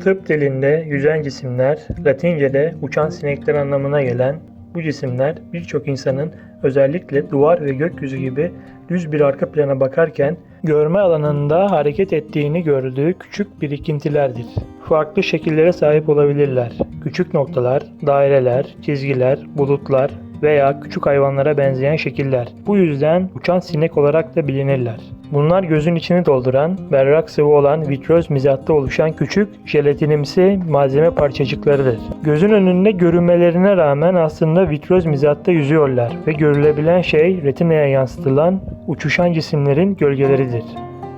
Tıp dilinde yüzen cisimler, Latince'de uçan sinekler anlamına gelen bu cisimler birçok insanın özellikle duvar ve gökyüzü gibi düz bir arka plana bakarken görme alanında hareket ettiğini gördüğü küçük birikintilerdir. Farklı şekillere sahip olabilirler. Küçük noktalar, daireler, çizgiler, bulutlar veya küçük hayvanlara benzeyen şekiller. Bu yüzden uçan sinek olarak da bilinirler. Bunlar gözün içini dolduran, berrak sıvı olan vitroz mizatta oluşan küçük jelatinimsi malzeme parçacıklarıdır. Gözün önünde görünmelerine rağmen aslında vitroz mizatta yüzüyorlar ve görülebilen şey retinaya yansıtılan uçuşan cisimlerin gölgeleridir.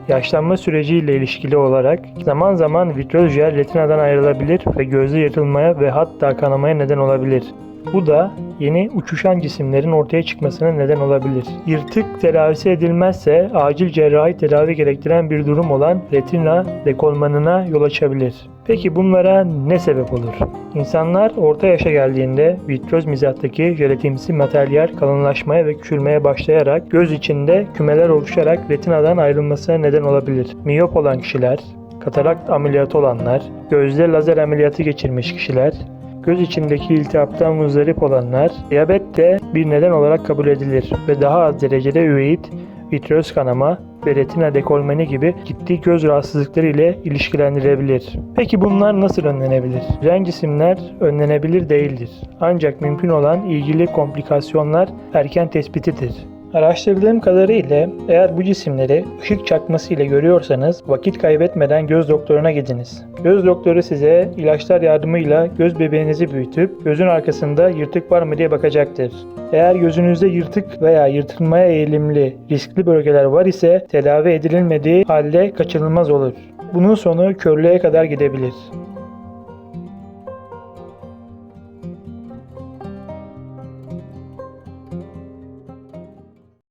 Yaşlanma süreciyle ilişkili olarak zaman zaman vitroz jel retinadan ayrılabilir ve gözde yırtılmaya ve hatta kanamaya neden olabilir. Bu da yeni uçuşan cisimlerin ortaya çıkmasına neden olabilir. Yırtık tedavisi edilmezse acil cerrahi tedavi gerektiren bir durum olan retina dekolmanına yol açabilir. Peki bunlara ne sebep olur? İnsanlar orta yaşa geldiğinde vitroz mizattaki jelatimsi materyal kalınlaşmaya ve küçülmeye başlayarak göz içinde kümeler oluşarak retinadan ayrılmasına neden olabilir. Miyop olan kişiler, katarakt ameliyatı olanlar, gözde lazer ameliyatı geçirmiş kişiler, göz içindeki iltihaptan muzdarip olanlar, diyabet de bir neden olarak kabul edilir ve daha az derecede üveit, vitröz kanama ve retina dekolmeni gibi ciddi göz rahatsızlıkları ile ilişkilendirilebilir. Peki bunlar nasıl önlenebilir? Ren cisimler önlenebilir değildir. Ancak mümkün olan ilgili komplikasyonlar erken tespitidir. Araştırdığım kadarıyla eğer bu cisimleri ışık çakması ile görüyorsanız vakit kaybetmeden göz doktoruna gidiniz. Göz doktoru size ilaçlar yardımıyla göz bebeğinizi büyütüp gözün arkasında yırtık var mı diye bakacaktır. Eğer gözünüzde yırtık veya yırtılmaya eğilimli riskli bölgeler var ise tedavi edilmediği halde kaçınılmaz olur. Bunun sonu körlüğe kadar gidebilir.